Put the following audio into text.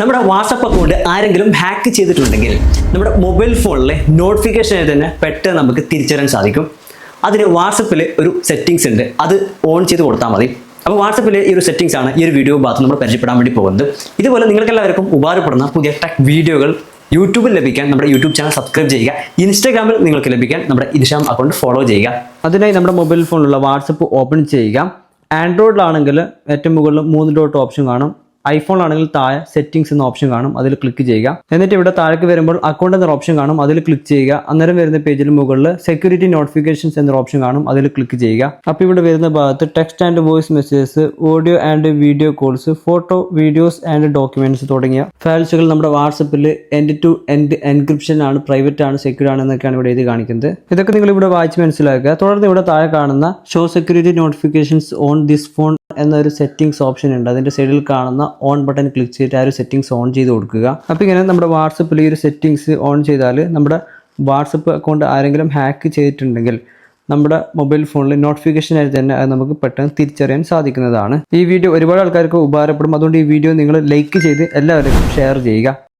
നമ്മുടെ WhatsApp account ആരെങ്കിലും hack ചെയ്തിട്ടുണ്ടെങ്കിൽ നമ്മുടെ മൊബൈൽ ഫോണിലെ നോട്ടിഫിക്കേഷനെ തന്നെ പെട്ടെന്ന് നമുക്ക് തിരിച്ചറിയാൻ സാധിക്കും. അതിന് വാട്സപ്പിൽ ഒരു സെറ്റിങ്സ് ഉണ്ട്. അത് ഓൺ ചെയ്ത് കൊടുത്താൽ മതി. അപ്പോൾ വാട്സപ്പിലെ ഈ ഒരു സെറ്റിംഗ്സ് ആണ് ഈ ഒരു വീഡിയോ ഭാഗത്ത് നമ്മൾ പരിചയപ്പെടാൻ വേണ്ടി പോകുന്നത്. ഇതുപോലെ നിങ്ങൾക്കെല്ലാവർക്കും ഉപകാരപ്പെടുന്ന പുതിയ ടെക് വീഡിയോകൾ യൂട്യൂബിൽ ലഭിക്കാൻ നമ്മുടെ യൂട്യൂബ് ചാനൽ സബ്സ്ക്രൈബ് ചെയ്യുക. ഇൻസ്റ്റാഗ്രാമിൽ നിങ്ങൾക്ക് ലഭിക്കാൻ നമ്മുടെ ഇൻസ്റ്റാഗ്രാം അക്കൗണ്ട് ഫോളോ ചെയ്യുക. അതിനായി നമ്മുടെ മൊബൈൽ ഫോണിലുള്ള വാട്സപ്പ് ഓപ്പൺ ചെയ്യുക. ആൻഡ്രോയിഡിലാണെങ്കിൽ ഏറ്റവും മുകളിൽ മൂന്ന് ഡോട്ട് ഓപ്ഷൻ കാണും. ഐഫോണിലാണെങ്കിൽ താഴെ സെറ്റിംഗ്സ് എന്ന ഓപ്ഷൻ കാണും അതിൽ ക്ലിക്ക് ചെയ്യുക. എന്നിട്ട് ഇവിടെ താഴേക്ക് വരുമ്പോൾ അക്കൗണ്ട് എന്ന ഓപ്ഷൻ കാണും അതിൽ ക്ലിക്ക് ചെയ്യുക. അന്നേരം വരുന്ന പേജിൽ മുകളിൽ സെക്യൂരിറ്റി നോട്ടിഫിക്കേഷൻസ് എന്ന ഓപ്ഷൻ കാണും അതിൽ ക്ലിക്ക് ചെയ്യുക. അപ്പോൾ ഇവിടെ വരുന്ന ഭാഗത്ത് text and voice messages audio and video calls photo videos and documents തുടങ്ങിയ ഫയൽസുകൾ നമ്മുടെ വാട്സപ്പിൽ എൻഡ് ടു എൻഡ് എൻക്രിപ്ഷൻ ആണ് പ്രൈവറ്റ് ആണ് സെക്യൂർ ആണ് എന്നൊക്കെയാണ് ഇവിടെ എഴുതി കാണിക്കുന്നത്. ഇതൊക്കെ നിങ്ങൾ ഇവിടെ വായിച്ച് മനസ്സിലാക്കുക. തുടർന്ന് ഇവിടെ താഴെ കാണുന്ന show security notifications on this phone എന്നൊരു സെറ്റിംഗ്സ് ഓപ്ഷൻ ഉണ്ട്. അതിന്റെ സൈഡിൽ കാണുന്ന ഓൺ ബട്ടൺ ക്ലിക്ക് ചെയ്തിട്ട് ആ ഒരു സെറ്റിംഗ്സ് ഓൺ ചെയ്ത് കൊടുക്കുക. അപ്പോൾ ഇങ്ങനെ നമ്മുടെ വാട്സപ്പിൽ ഈ ഒരു സെറ്റിംഗ്സ് ഓൺ ചെയ്താൽ നമ്മുടെ വാട്സപ്പ് അക്കൗണ്ട് ആരെങ്കിലും ഹാക്ക് ചെയ്തിട്ടുണ്ടെങ്കിൽ നമ്മുടെ മൊബൈൽ ഫോണിൽ നോട്ടിഫിക്കേഷൻ ആയി തന്നെ അത് നമുക്ക് പെട്ടെന്ന് തിരിച്ചറിയാൻ സാധിക്കുന്നതാണ്. ഈ വീഡിയോ ഒരുപാട് ആൾക്കാർക്ക് ഉപകാരപ്പെടും. അതുകൊണ്ട് ഈ വീഡിയോ നിങ്ങൾ ലൈക്ക് ചെയ്ത് എല്ലാവരും ഷെയർ ചെയ്യുക.